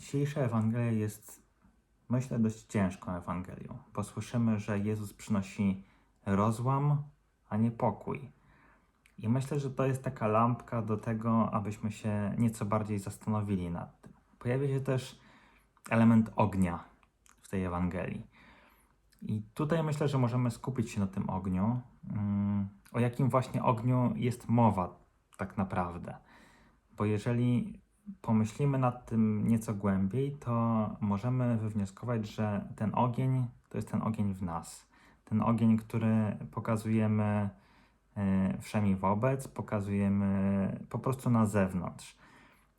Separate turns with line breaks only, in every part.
Dzisiejsza Ewangelia jest, myślę, dość ciężką Ewangelią, bo słyszymy, że Jezus przynosi rozłam, a nie pokój. I myślę, że to jest taka lampka do tego, abyśmy się nieco bardziej zastanowili nad tym. Pojawia się też element ognia w tej Ewangelii. I tutaj myślę, że możemy skupić się na tym ogniu. Mm, O jakim właśnie ogniu jest mowa tak naprawdę? Bo jeżeli pomyślimy nad tym nieco głębiej, to możemy wywnioskować, że ten ogień to jest ten ogień w nas. Ten ogień, który pokazujemy e, wszemi wobec, pokazujemy po prostu na zewnątrz.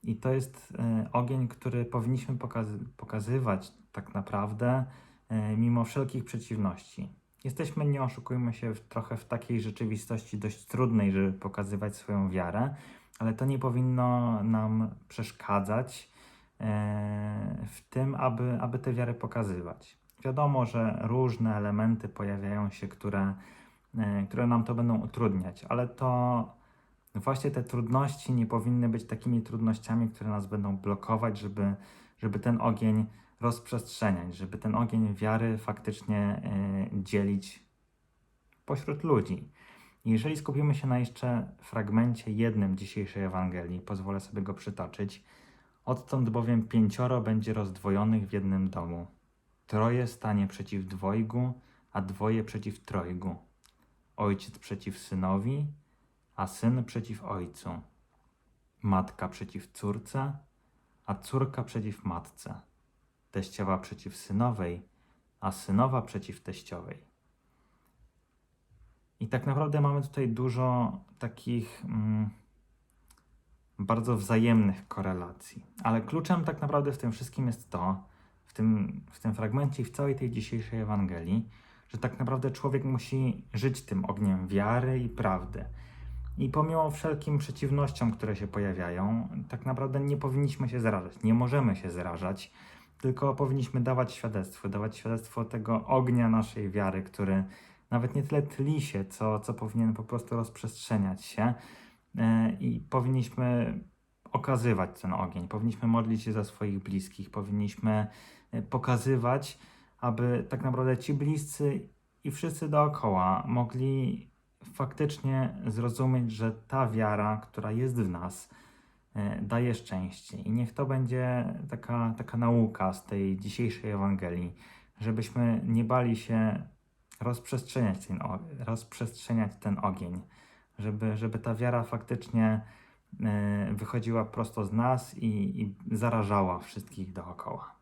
I to jest e, ogień, który powinniśmy pokazy- pokazywać tak naprawdę e, mimo wszelkich przeciwności. Jesteśmy, nie oszukujmy się, trochę w takiej rzeczywistości dość trudnej, żeby pokazywać swoją wiarę, ale to nie powinno nam przeszkadzać e, w tym, aby, aby tę wiarę pokazywać. Wiadomo, że różne elementy pojawiają się, które, e, które nam to będą utrudniać, ale to właśnie te trudności nie powinny być takimi trudnościami, które nas będą blokować, żeby, żeby ten ogień rozprzestrzeniać, żeby ten ogień wiary faktycznie e, dzielić pośród ludzi. Jeżeli skupimy się na jeszcze fragmencie jednym dzisiejszej Ewangelii, pozwolę sobie go przytoczyć. Odtąd bowiem pięcioro będzie rozdwojonych w jednym domu. Troje stanie przeciw dwojgu, a dwoje przeciw trojgu. Ojciec przeciw synowi, a syn przeciw ojcu. Matka przeciw córce, a córka przeciw matce. Teściowa przeciw synowej, a synowa przeciw teściowej. I tak naprawdę mamy tutaj dużo takich mm, bardzo wzajemnych korelacji. Ale kluczem tak naprawdę w tym wszystkim jest to, w tym, w tym fragmencie i w całej tej dzisiejszej Ewangelii, że tak naprawdę człowiek musi żyć tym ogniem wiary i prawdy. I pomimo wszelkim przeciwnościom, które się pojawiają, tak naprawdę nie powinniśmy się zrażać. Nie możemy się zrażać, tylko powinniśmy dawać świadectwo, dawać świadectwo tego ognia naszej wiary, który nawet nie tyle tli się, co, co powinien po prostu rozprzestrzeniać się. E, I powinniśmy okazywać ten ogień, powinniśmy modlić się za swoich bliskich, powinniśmy e, pokazywać, aby tak naprawdę ci bliscy i wszyscy dookoła mogli faktycznie zrozumieć, że ta wiara, która jest w nas, e, daje szczęście. I niech to będzie taka, taka nauka z tej dzisiejszej Ewangelii, żebyśmy nie bali się rozprzestrzeniać ten, rozprzestrzeniać ten ogień, żeby, żeby ta wiara faktycznie e, wychodziła prosto z nas i, i zarażała wszystkich dookoła.